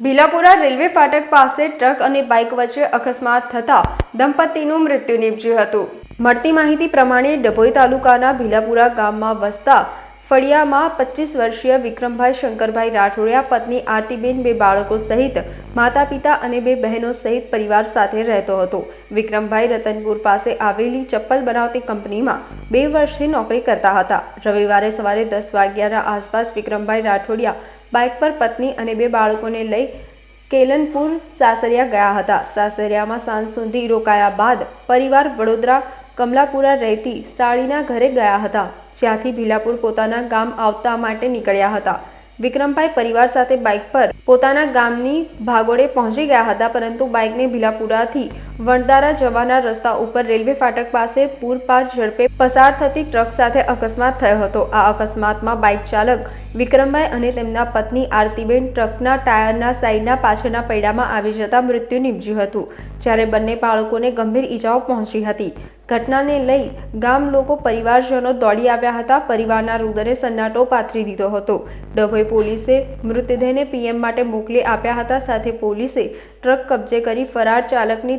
ભીલાપુરા railway ફાટક પાસે truck અને બાઇક વચ્ચે અકસ્માત થતા દંપતીનું મૃત્યુ નીપજ્યું હતું. મળતી માહિતી પ્રમાણે ડભોઈ તાલુકાના ભીલાપુરા ગામમાં વસતા ફળિયામાં પચીસ વર્ષીય વિક્રમભાઈ શંકરભાઈ રાઠોડિયા, પત્ની આરતીબેન, બે બાળકો સહિત માતા પિતા અને બે બહેનો સહિત પરિવાર સાથે રહેતો હતો. વિક્રમભાઈ રતનપુર પાસે આવેલી ચપ્પલ બનાવતી કંપનીમાં બે વર્ષથી નોકરી કરતા હતા. રવિવારે સવારે દસ વાગ્યાના આસપાસ વિક્રમભાઈ રાઠોડિયા બાઇક પર પત્ની અને બે બાળકોને લઈ કેલનપુર સાસરિયા ગયા હતા. સાસરિયામાં સાંજ સુધી રોકાયા બાદ પરિવાર વડોદરા કમલાપુરા રહેતી સાળીના ઘરે ગયા હતા. જ્યાંથી ભીલાપુર પોતાના ગામ આવતા માટે નીકળ્યા હતા. વિક્રમભાઈ પરિવાર સાથે બાઇક પર પોતાના ગામની ભાગોળે પહોંચી ગયા હતા, પરંતુ બાઇકને ભીલાપુરાથી વણદારા જવાના રસ્તા ઉપર રેલવે ફાટક પાસે પૂરપાટ ઝડપે પસાર થતી ટ્રક સાથે અકસ્માત થયો હતો. આ અકસ્માતમાં બાઇક ચાલક વિક્રમભાઈ અને તેમના પત્ની આરતીબેન ટ્રકના ટાયરના સાઈડના પાછળના પૈડામાં આવી જતા મૃત્યુ નીપજ્યું હતું, જ્યારે બંને બાળકોને ગંભીર ઈજાઓ પહોંચી હતી. ઘટનાને લઈ ગામ લોકો પરિવારજનો દોડી આવ્યા હતા. પરિવારના રુદને સન્નાટો પાથરી દીધો હતો. ડભોઈ પોલીસે મૃતદેહને પીએમ માટે મોકલી આપ્યા હતા. સાથે પોલીસે ટ્રક કબજે કરી ફરાર ચાલકની